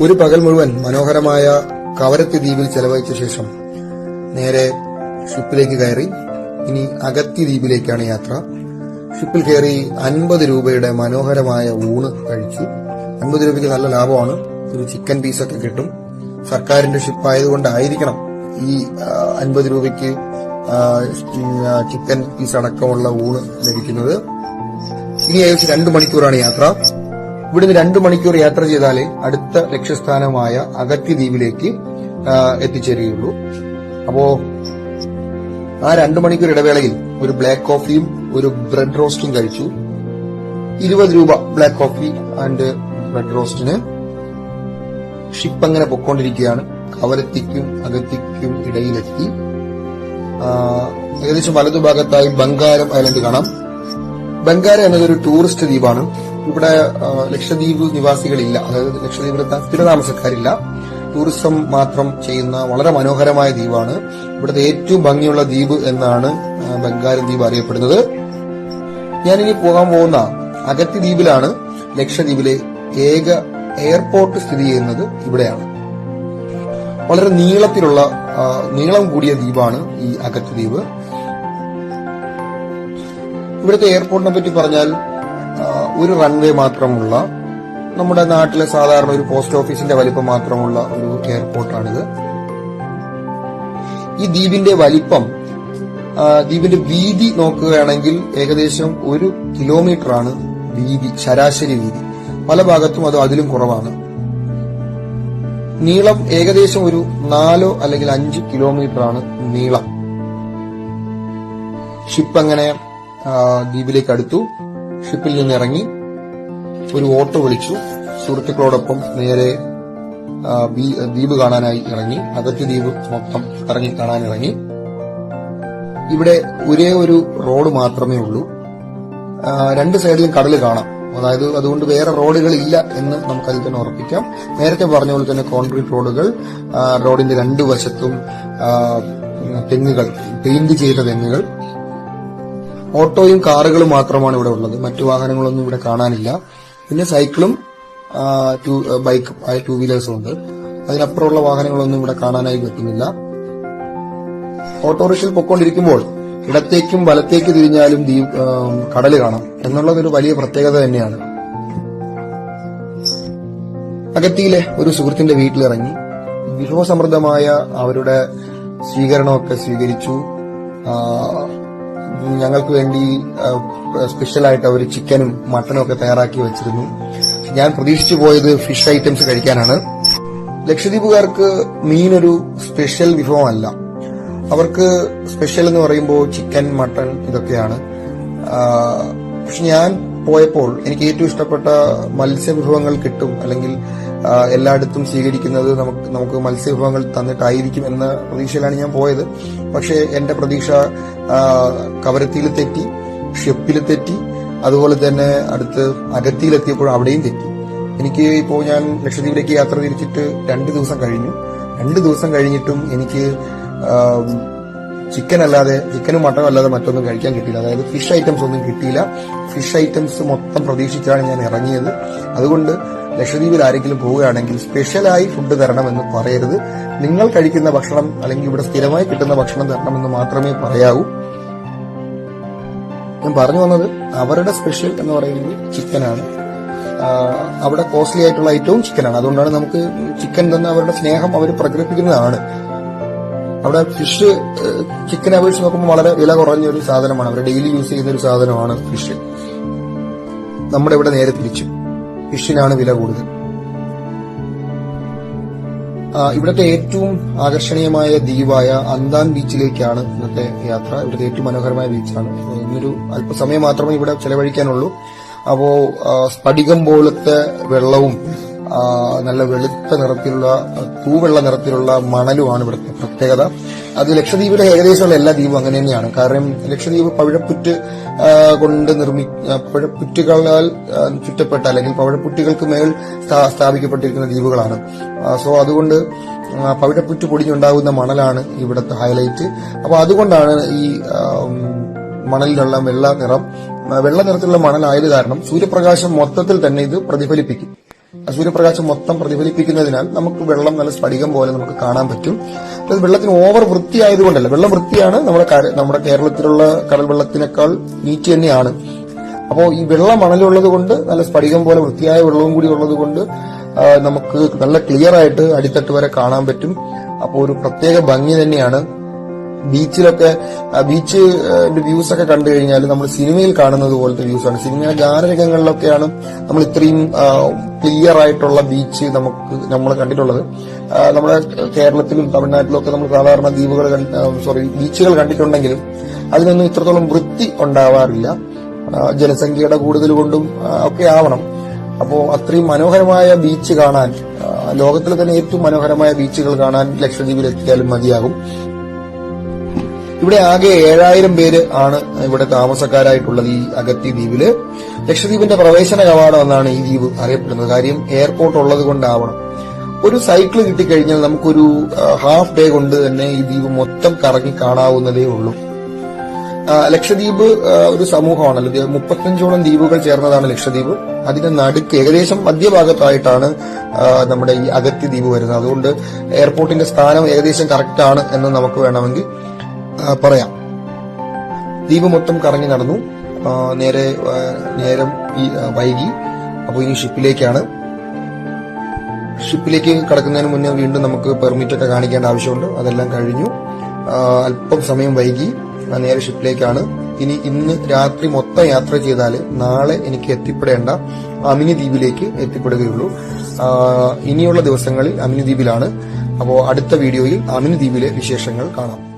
ഒരു പകൽ മുഴുവൻ മനോഹരമായ കവരത്തി ദ്വീപിൽ ചെലവഴിച്ച ശേഷം നേരെ ഷിപ്പിലേക്ക് കയറി ഇനി അഗത്തി ദ്വീപിലേക്കാണ് യാത്ര. ഷിപ്പിൽ കയറി അൻപത് രൂപയുടെ മനോഹരമായ ഊണ് കഴിച്ചു. അൻപത് രൂപയ്ക്ക് നല്ല ലാഭമാണ്. ഒരു ചിക്കൻ പീസൊക്കെ കിട്ടും. സർക്കാരിന്റെ ഷിപ്പ് ആയതുകൊണ്ടായിരിക്കണം ഈ അൻപത് രൂപയ്ക്ക് ചിക്കൻ പീസ് അടക്കമുള്ള ഊണ് ലഭിക്കുന്നത്. ഇനി ഏകദേശം രണ്ടു മണിക്കൂറാണ് യാത്ര. ഇവിടുന്ന് രണ്ടു മണിക്കൂർ യാത്ര ചെയ്താലേ അടുത്ത ലക്ഷ്യസ്ഥാനമായ അഗത്തി ദ്വീപിലേക്ക് എത്തിച്ചേരുകയുള്ളൂ. അപ്പോ ആ രണ്ടു മണിക്കൂർ ഇടവേളയിൽ ഒരു ബ്ലാക്ക് കോഫിയും ഒരു ബ്രെഡ് റോസ്റ്റും കഴിച്ചു. ഇരുപത് രൂപ ബ്ലാക്ക് കോഫി ആൻഡ് ബ്രെഡ് റോസ്റ്റിന്. ഷിപ്പ് അങ്ങനെ പൊക്കോണ്ടിരിക്കുകയാണ്. കവരത്തിക്കും അഗത്തിക്കും ഇടയിലെത്തി. ഏകദേശം വലതുഭാഗത്തായി ബംഗാരം ഐലൻഡ് കാണാം. ബംഗാരം എന്നതൊരു ടൂറിസ്റ്റ് ദ്വീപാണ്. ഇവിടെ ലക്ഷദ്വീപ് നിവാസികളില്ല. അതായത് ലക്ഷദ്വീപിലെ സ്ഥിരതാമസക്കാരില്ല. ടൂറിസം മാത്രം ചെയ്യുന്ന വളരെ മനോഹരമായ ദ്വീപാണ്. ഇവിടുത്തെ ഏറ്റവും ഭംഗിയുള്ള ദ്വീപ് എന്നാണ് ബംഗാരം ദ്വീപ് അറിയപ്പെടുന്നത്. ഞാനിനി പോകാൻ പോകുന്ന അഗത്തി ദ്വീപിലാണ് ലക്ഷദ്വീപിലെ ഏക എയർപോർട്ട് സ്ഥിതി ചെയ്യുന്നത് ഇവിടെയാണ്. വളരെ നീളത്തിലുള്ള നീളം കൂടിയ ദ്വീപാണ് ഈ അഗത്തി ദ്വീപ്. ഇവിടുത്തെ എയർപോർട്ടിനെ പറ്റി പറഞ്ഞാൽ ഒരു റൺവേ മാത്രമുള്ള നമ്മുടെ നാട്ടിലെ സാധാരണ ഒരു പോസ്റ്റ് ഓഫീസിന്റെ വലിപ്പം മാത്രമുള്ള ഒരു എയർപോർട്ടാണിത് ഈ ദ്വീപിന്റെ വലിപ്പം ദ്വീപിന്റെ വീതി നോക്കുകയാണെങ്കിൽ ഏകദേശം ഒരു കിലോമീറ്റർ ആണ് വീതി ശരാശരി വീതി. പല ഭാഗത്തും അത് അതിലും കുറവാണ്. നീളം ഏകദേശം ഒരു നാലോ അല്ലെങ്കിൽ അഞ്ച് കിലോമീറ്റർ ആണ് നീളം ഷിപ്പ് അങ്ങനെ ദ്വീപിലേക്ക് അടുത്തു? ഷിപ്പിൽ നിന്ന് ഇറങ്ങി ഒരു ഓട്ടോ വിളിച്ചു. സുഹൃത്തുക്കളോടൊപ്പം നേരെ ദ്വീപ് കാണാനായി ഇറങ്ങി. അകത്ത് ദ്വീപ് മൊത്തം ഇറങ്ങി കാണാൻ ഇറങ്ങി. ഇവിടെ ഒരേ ഒരു റോഡ് മാത്രമേ ഉള്ളൂ. രണ്ട് സൈഡിലും കടൽ കാണാം. അതായത് അതുകൊണ്ട് വേറെ റോഡുകൾ ഇല്ല എന്ന് നമുക്ക് അതിൽ തന്നെ ഉറപ്പിക്കാം. നേരത്തെ പറഞ്ഞ പോലെ തന്നെ കോൺക്രീറ്റ് റോഡുകൾ റോഡിന്റെ രണ്ടു വശത്തും തെങ്ങുകൾ പെയിന്റ് ചെയ്ത തെങ്ങുകൾ. ഓട്ടോയും കാറുകളും മാത്രമാണ് ഇവിടെ ഉള്ളത്. മറ്റു വാഹനങ്ങളൊന്നും ഇവിടെ കാണാനില്ല. പിന്നെ സൈക്കിളും ടു- ബൈക്കും ടൂ വീലേഴ്സും ഉണ്ട്. അതിനപ്പുറമുള്ള വാഹനങ്ങളൊന്നും ഇവിടെ കാണാനായി പറ്റുന്നില്ല. ഓട്ടോറിക്ഷയിൽ പൊക്കോണ്ടിരിക്കുമ്പോൾ ഇടത്തേക്കും വലത്തേക്ക് തിരിഞ്ഞാലും ദ്വീപ് കടൽ കാണാം. എന്നുള്ളത് ഒരു വലിയ പ്രത്യേകത തന്നെയാണ്. അകത്തിയിലെ ഒരു സുഹൃത്തിന്റെ വീട്ടിലിറങ്ങി വിഭവസമൃദ്ധമായ അവരുടെ സ്വീകരണമൊക്കെ സ്വീകരിച്ചു. ഞങ്ങൾക്ക് വേണ്ടി സ്പെഷ്യലായിട്ട് അവർ ചിക്കനും മട്ടനും ഒക്കെ തയ്യാറാക്കി വെച്ചിരുന്നു. ഞാൻ പ്രതീക്ഷിച്ചു പോയത് ഫിഷ് ഐറ്റംസ് കഴിക്കാനാണ്. ലക്ഷദ്വീപുകാർക്ക് ഒരു സ്പെഷ്യൽ വിഭവമല്ല. അവർക്ക് സ്പെഷ്യൽ എന്ന് പറയുമ്പോൾ ചിക്കൻ മട്ടൺ ഇതൊക്കെയാണ്. പക്ഷെ ഞാൻ പോയപ്പോൾ എനിക്ക് ഏറ്റവും ഇഷ്ടപ്പെട്ട മത്സ്യ വിഭവങ്ങൾ കിട്ടും. അല്ലെങ്കിൽ എല്ലായിടത്തും സ്വീകരിക്കുന്നത് നമുക്ക് നമുക്ക് മത്സ്യവിഭവങ്ങൾ തന്നിട്ടായിരിക്കും എന്ന പ്രതീക്ഷയിലാണ് ഞാൻ പോയത്. പക്ഷേ എന്റെ പ്രതീക്ഷ കവരത്തിയിൽ തെറ്റി ഷെപ്പിൽ തെറ്റി അതുപോലെ തന്നെ അടുത്ത് അഗത്തിയിലെത്തിയപ്പോൾ അവിടെയും തെറ്റി. എനിക്ക് ഇപ്പോൾ ഞാൻ ലക്ഷദ്വീപിലേക്ക് യാത്ര തിരിച്ചിട്ട് രണ്ട് ദിവസം കഴിഞ്ഞു. രണ്ട് ദിവസം കഴിഞ്ഞിട്ടും എനിക്ക് ചിക്കൻ അല്ലാതെ ചിക്കനും മട്ടനും അല്ലാതെ മറ്റൊന്നും കഴിക്കാൻ കിട്ടിയില്ല. അതായത് ഫിഷ് ഐറ്റംസ് ഒന്നും കിട്ടിയില്ല. ഫിഷ് ഐറ്റംസ് മൊത്തം പ്രതീക്ഷിച്ചാണ് ഞാൻ ഇറങ്ങിയത്. അതുകൊണ്ട് ലക്ഷദ്വീപിൽ ആരെങ്കിലും പോവുകയാണെങ്കിൽ സ്പെഷ്യലായി ഫുഡ് തരണമെന്ന് പറയരുത്. നിങ്ങൾ കഴിക്കുന്ന ഭക്ഷണം അല്ലെങ്കിൽ ഇവിടെ സ്ഥിരമായി കിട്ടുന്ന ഭക്ഷണം തരണമെന്ന് മാത്രമേ പറയാവൂ. ഞാൻ പറഞ്ഞു വന്നത് അവരുടെ സ്പെഷ്യൽ എന്ന് പറയുന്നത് ചിക്കനാണ്. അവിടെ കോസ്റ്റ്ലി ആയിട്ടുള്ള ഐറ്റവും ചിക്കനാണ്. അതുകൊണ്ടാണ് നമുക്ക് ചിക്കൻ തന്നെ അവരുടെ സ്നേഹം അവർ പ്രകടിപ്പിക്കുന്നതാണ്. അവിടെ ഫിഷ് ചിക്കനെ അപേക്ഷിച്ച് നോക്കുമ്പോൾ വളരെ വില കുറഞ്ഞ ഒരു സാധനമാണ്. അവർ ഡെയിലി യൂസ് ചെയ്യുന്ന ഒരു സാധനമാണ് ഫിഷ് നമ്മുടെ ഇവിടെ നേരെ തിരിച്ചു ഫിഷിനാണ് വില കൂടുതൽ. ഇവിടത്തെ ഏറ്റവും ആകർഷണീയമായ ദ്വീപായ അന്താൻ ബീച്ചിലേക്കാണ് ഇന്നത്തെ യാത്ര. ഇവിടുത്തെ ഏറ്റവും മനോഹരമായ ബീച്ചാണ്. ഇന്നൊരു അല്പസമയം മാത്രമേ ഇവിടെ ചെലവഴിക്കാനുള്ളൂ. അപ്പോ സ്ഫടികം പോലത്തെ വെള്ളവും നല്ല വെളുത്ത നിറത്തിലുള്ള പൂവെള്ള നിറത്തിലുള്ള മണലുമാണ് ഇവിടുത്തെ പ്രത്യേകത. അത് ലക്ഷദ്വീപിലെ ഏകദേശമുള്ള എല്ലാ ദ്വീപും അങ്ങനെ തന്നെയാണ്. കാരണം ലക്ഷദ്വീപ് പവിഴപ്പുറ്റ് കൊണ്ട് നിർമ്മി പഴപ്പുറ്റുകളാൽ ചുറ്റപ്പെട്ട അല്ലെങ്കിൽ പവിഴപ്പുറ്റുകൾക്ക് മേൽ സ്ഥാ- സ്ഥാപിക്കപ്പെട്ടിരിക്കുന്ന ദ്വീപുകളാണ്. സോ അതുകൊണ്ട് പവിഴപ്പുറ്റ് പൊടിഞ്ഞുണ്ടാകുന്ന മണലാണ് ഇവിടുത്തെ ഹൈലൈറ്റ്. അപ്പോൾ അതുകൊണ്ടാണ് ഈ മണലിലുള്ള വെള്ള നിറം. വെള്ള നിറത്തിലുള്ള മണലായത് കാരണം സൂര്യപ്രകാശം മൊത്തത്തിൽ തന്നെ ഇത് പ്രതിഫലിപ്പിക്കും. സൂര്യപ്രകാശം മൊത്തം പ്രതിഫലിപ്പിക്കുന്നതിനാൽ നമുക്ക് വെള്ളം നല്ല സ്ഫടികം പോലെ നമുക്ക് കാണാൻ പറ്റും. അത് വെള്ളത്തിന് ഓവർ വൃത്തിയായതുകൊണ്ടല്ല വെള്ളം വൃത്തിയാണ് നമ്മുടെ നമ്മുടെ കേരളത്തിലുള്ള കടൽ വെള്ളത്തിനേക്കാൾ നീറ്റ് തന്നെയാണ്. അപ്പോൾ ഈ വെള്ളം മണലുള്ളത് കൊണ്ട് നല്ല സ്ഫടികം പോലെ വൃത്തിയായ വെള്ളവും കൂടി ഉള്ളത് കൊണ്ട് നമുക്ക് നല്ല ക്ലിയർ ആയിട്ട് അടിത്തട്ട് വരെ കാണാൻ പറ്റും. അപ്പോൾ ഒരു പ്രത്യേക ഭംഗി തന്നെയാണ് ബീച്ചിലൊക്കെ ബീച്ച് വ്യൂസ് ഒക്കെ കണ്ടു കഴിഞ്ഞാൽ നമ്മൾ സിനിമയിൽ കാണുന്നത് പോലത്തെ വ്യൂസ് ആണ്. സിനിമയിലെ ഗാനരംഗങ്ങളിലൊക്കെയാണ് നമ്മൾ ഇത്രയും ക്ലിയർ ആയിട്ടുള്ള ബീച്ച് നമുക്ക് നമ്മൾ കണ്ടിട്ടുള്ളത്. നമ്മുടെ കേരളത്തിലും തമിഴ്നാട്ടിലും ഒക്കെ നമ്മൾ സാധാരണ ദ്വീപുകൾ സോറി ബീച്ചുകൾ കണ്ടിട്ടുണ്ടെങ്കിലും അതിനൊന്നും ഇത്രത്തോളം വൃത്തി ഉണ്ടാവാറില്ല. ജനസംഖ്യയുടെ കൂടുതൽ കൊണ്ടും ഒക്കെ ആവണം. അപ്പോൾ അത്രയും മനോഹരമായ ബീച്ച് കാണാൻ ലോകത്തിലെ തന്നെ ഏറ്റവും മനോഹരമായ ബീച്ചുകൾ കാണാൻ ലക്ഷദ്വീപിൽ എത്തിയാലും മതിയാകും. ഇവിടെ ആകെ ഏഴായിരം പേര് ആണ് ഇവിടെ താമസക്കാരായിട്ടുള്ളത് ഈ അഗത്തി ദ്വീപിൽ. ലക്ഷദ്വീപിന്റെ പ്രവേശന കവാടം എന്നാണ് ഈ ദ്വീപ് അറിയപ്പെടുന്നത്. കാര്യം എയർപോർട്ട് ഉള്ളത് കൊണ്ടാവണം. ഒരു സൈക്കിൾ കിട്ടിക്കഴിഞ്ഞാൽ നമുക്കൊരു ഹാഫ് ഡേ കൊണ്ട് തന്നെ ഈ ദ്വീപ് മൊത്തം കറങ്ങി കാണാവുന്നതേ ഉള്ളൂ. ലക്ഷദ്വീപ് ഒരു സമൂഹമാണല്ലോ. മുപ്പത്തഞ്ചോളം ദ്വീപുകൾ ചേർന്നതാണ് ലക്ഷദ്വീപ്. അതിന്റെ നടുക്ക് ഏകദേശം മധ്യഭാഗത്തായിട്ടാണ് നമ്മുടെ ഈ അഗത്തി ദ്വീപ് വരുന്നത്. അതുകൊണ്ട് എയർപോർട്ടിന്റെ സ്ഥാനം ഏകദേശം കറക്റ്റ് ആണ് എന്ന് നമുക്ക് വേണമെങ്കിൽ പറയാം. ദ്വീപ് മൊത്തം കറങ്ങി നടന്നു. നേരെ നേരം വൈകി. അപ്പോൾ ഇനി ഷിപ്പിലേക്കാണ്. ഷിപ്പിലേക്ക് കടക്കുന്നതിന് മുന്നേ വീണ്ടും നമുക്ക് പെർമിറ്റ് ഒക്കെ കാണിക്കേണ്ട ആവശ്യമുണ്ട്. അതെല്ലാം കഴിഞ്ഞു. അല്പം സമയം വൈകി. നേരെ ഷിപ്പിലേക്കാണ്. ഇനി ഇന്ന് രാത്രി മൊത്തം യാത്ര ചെയ്താൽ നാളെ എനിക്ക് എത്തിപ്പെടേണ്ട അമിനി ദ്വീപിലേക്ക് എത്തിപ്പെടുകയുള്ളൂ. ഇനിയുള്ള ദിവസങ്ങളിൽ അമിനി ദ്വീപിലാണ്. അപ്പോൾ അടുത്ത വീഡിയോയിൽ അമിനി ദ്വീപിലെ വിശേഷങ്ങൾ കാണാം.